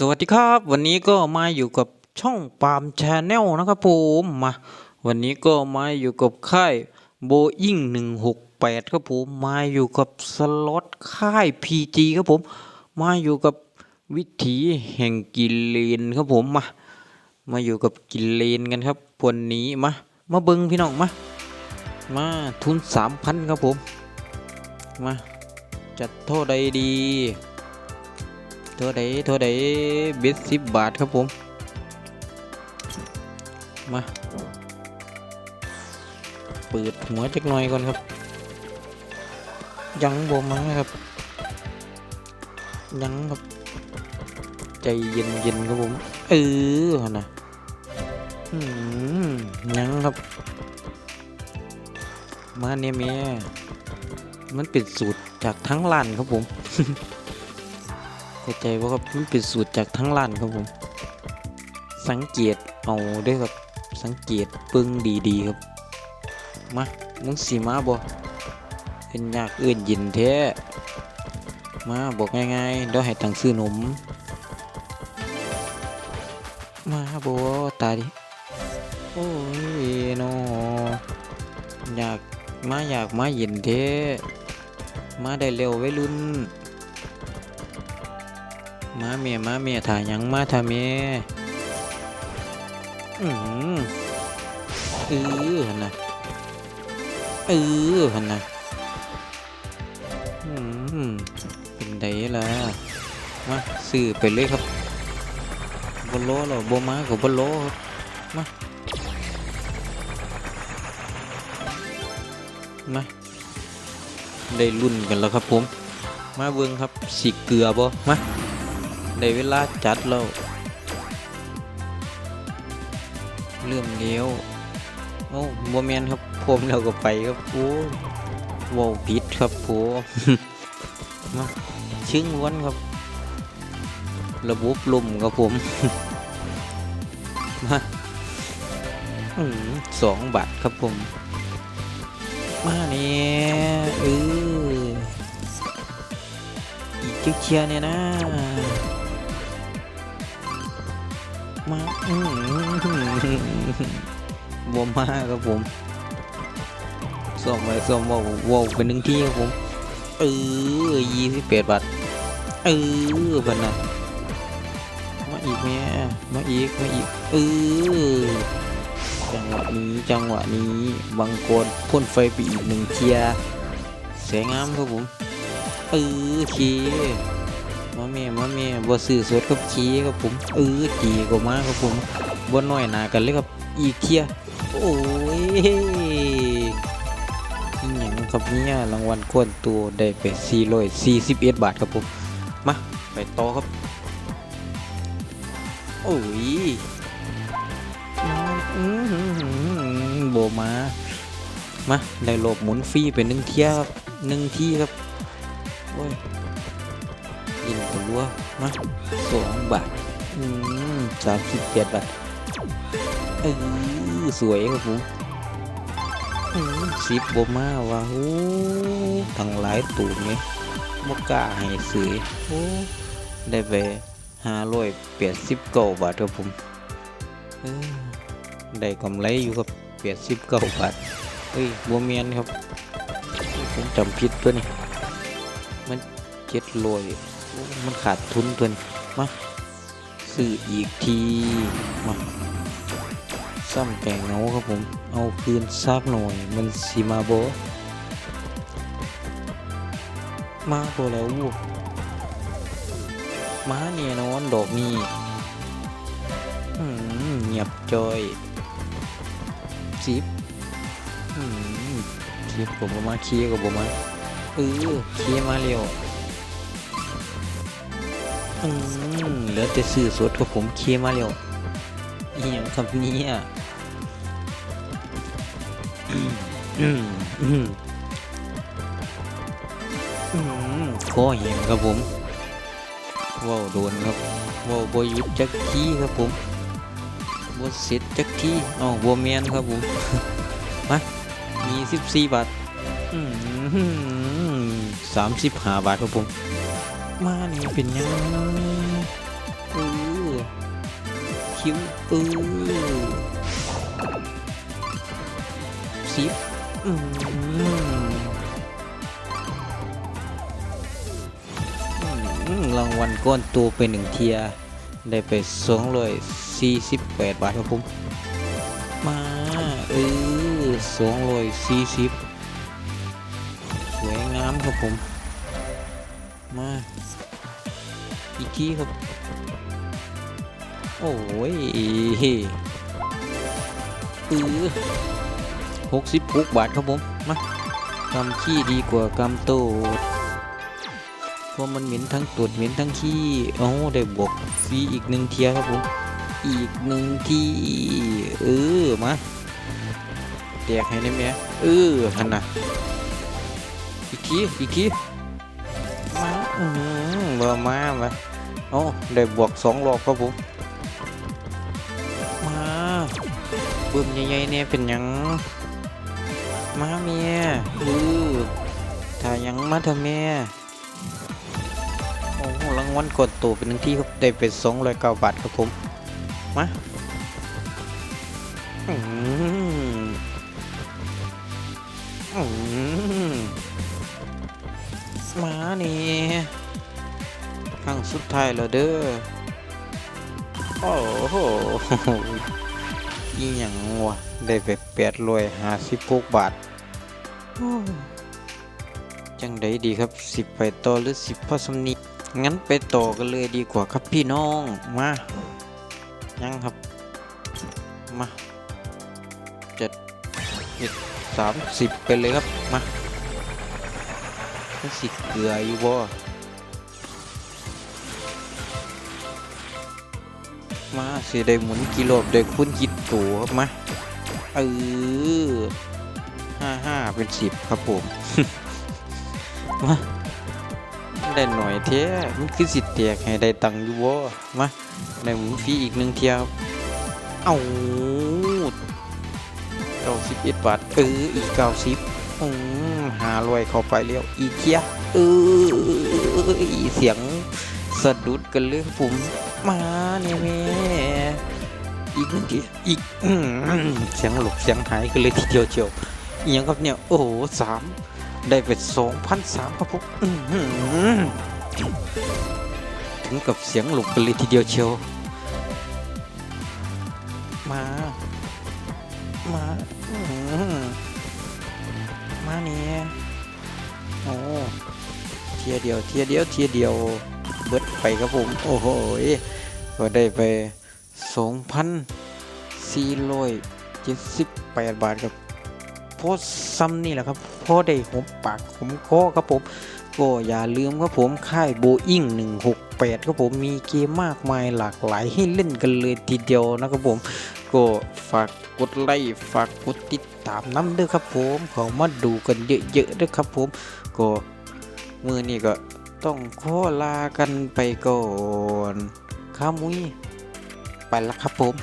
สวัสดีครับ วันนี้ก็มาอยู่กับช่องปาล์มชาแนลนะครับผมมาวันนี้ก็มาอยู่กับค่ายโบอิง168ครับผมมาอยู่กับสล็อตค่าย PG ครับผมมาอยู่กับวิถีแห่งกิเลนครับผมมามาอยู่กับกิเลนกันครับวันนี้มามาเบิงพี่น้องมามาทุน3,000ครับผมมาจัดเท่าใดดี เท่าใดเท่าใดเบ็ดสิบบาทครับผม มาเปิดหัวจักหน่อยก่อนครับ ยังบ่มาครับ ยังครับ ใจเย็นเย็นๆครับผมเออนะอยังครับ มาเนี่ยเมียมันเป็นสูตรจากทั้งร้านครับผม เข้าใจว่าครับมันเป็นสูตรจากทั้งร้านครับผม สังเกตเอาด้วยครับสังเกตเบิ่งดีๆครับ มามึงสีมาบ่เป็นยากเอื่นยินแท้มาบอกง่ายๆเดี๋ยวให้ตังค์ซื้อนม มาบ่ตาดิโอ้ยโนอยากมาอยากมาเย็นแท้มาได้เร็วไว้รุ่น มาเมียมาเมียถ่ายยังมาถ่ายเมียอืมเออหันนะเออหันนะอืมเป็นไดล่ะมาซื้อไปเลยครับบนโลหรอบมากับบนโลครับมามาได้รุ่นกันแล้วครับผม มาเบิ่งครับสีเกลือบ่มา ได้เวลาจัดแล้วเริ่มเลี้ยวโอ้โมเมนครับผมเราก็ไปครับโอ้ว้าวผิดครับผมมาชึ่งล้วนครับ ระบบลมครับผมมาสองบาทครับผม มาเนี่ยเอออีกเจ้าเชียร์เนี่ยนะ มาบวมมากครับผมส่งไปส่งว่าว้าเป็นหนึ่งที่ครับผม เออยี่สิบแปดบาท เออบันนะมาอีกแม่มาอีก มาอีก เออ จังหวะนี้ จังหวะนี้บางกนพ่นไฟไปอีกหนึ่งเทียร์สวยงามครับผม เออคี มาเมียมาเมียบ่ซื้อสดกับคีครับผมเออจีก็มาครับผมบ่น้อยหนากันเลยครับอีกเทียโอ้ยอีหยังครับเนี่ยรางวัลก้นตัวได้ไป441บาทครับผมมาไปต่อครับ โอ้ยโบมา มาได้โลบหมุนฟรีไปหนึ่งเที่ยครับหนึ่งที่ครับโอ้ย ยินตัวรัวมาสองบาท อืมสามสิบแปดบาทเออสวยครับผมสิบโบมาว่าโอ้ทั้งหลายตูนเนี่ยมกล้าให้ซื้อโอ้ได้ไปห้าร้อยแปดสิบเก้าบาทครับผมได้กำไรอยู่ครับแปดสิบเก้าบาทเฮ้ยบัวเมียนครับผมจำผิดตัวนี้มันเจ็ดลอย มันขาดทุนตัวนี้มาซื้ออีกทีมาซ้ำแต่งเงาครับผม เอาคืนซากหน่อย มันสีมาโบมาโบแล้ววูมาเนี่ยนอนดอกนี้เงียบจอยสิบอืมสิบผมมาเคียกับผมมาเออเคียมาเร็ว เหลือแต่ซื้อสดกับผมเคมาเร็วอีหยังคำนี้อะอืมอืมอืมอืมคเหียงครับผมว้าวโดนครับว้าวบหยุดจักทีครับผมบเสร็จจักทีอ๋อบัวเมียนครับผมมามีสิบสี่บาทสามสิบห้าบาทครับผม มานี่เป็นยังเออคิวเออสิบอืมอืมรางวัลก้อนตัวไปหนึ่งเทีย ได้ไปสองร้อยสี่สิบแปดบาทครับผม มาเออสองร้อยสี่สิบสวยงามครับผม มาอีกทีครับ โอ้ยเออหกสิบหกบาทครับผม มากำขี้ดีกว่ากำโตดเพราะมันเหม็นทั้งตูดเหม็นทั้งขี้โอ้ได้บวกฟรีอีกหนึ่งเทียครับผม อีกหนึ่งทีเออ มาแจกให้ได้ไหมเออหันนะอีกที อีกที เบอร์มามาโอ้ได้บวกสองรอบครับผมมาบึ้มใหญ่ๆเนี่ยเป็นยังมาเมียเออถ้ายังมาเถอเมียโอ้รางวัลกดตัวเป็นหนึ่งที่ครับได้เป็นสองร้อยเก้าบาทครับผมมาอืมอืม มานี่ครั้งสุดท้ายแล้วเด้อ โอ้โหอีหยังวะได้ไปแปดรวยหาสิบหกบาท จังไดดีครับสิบไปต่อหรือสิบพอสำนีงั้นไปต่อกันเลยดีกว่าครับพี่น้อง มา ยังครับ มาเจ็ดเจ็ดสามสิบไปเลยครับ มา ไม่สิเกลืออยู่บ่มาสิได้หมุนกิโลได้คุณคิดตัวครับมาเออห้าห้าเป็นสิบครับผมมาได้หน่อยเท่มันคือสิแตกให้ได้ตังค์อยู่บ่มาได้หมุนฟรีอีกหนึ่งเที่ยวเอาเก้าสิบเอ็ดบาทเอออีกเก้าสิบ อืมหารวยเข้าไปแล้วอีกเที่ยเออเสียงสะดุดกันเลยผมมาเนี่ยแม่อีกทีอีกเสียงหลบเสียงหายกันเลยทีเดียวเชียวอหยังครับเนี่ยโอ้โหสามได้เป็นสองพันสามครับผมถึงกับเสียงหลบกันเลยทีเดียวเชียว ทียเดียวเทียเดียวเทียเดียวเบิดไปครับผม โอ้โหก็ได้ไปสองพันสี่ร้อยเจ็ดสิบแปดบาทครับโพสซ้ำนี่แหละครับพอได้หมปากผมคอครับผมก็อย่าลืมครับผมค่ายโบอิง168ครับผมมีเกมมากมายหลากหลายให้เล่นกันเลยทีเดียวนะครับผม ก็ฝากกดไลค์ฝากกดติดตามน้ำด้วยครับผมขามาดูกันเยอะๆด้วยครับผมก็ มือนี่ก็ต้องขอลากันไปก่อนข้ามุ้ยไปละครับผม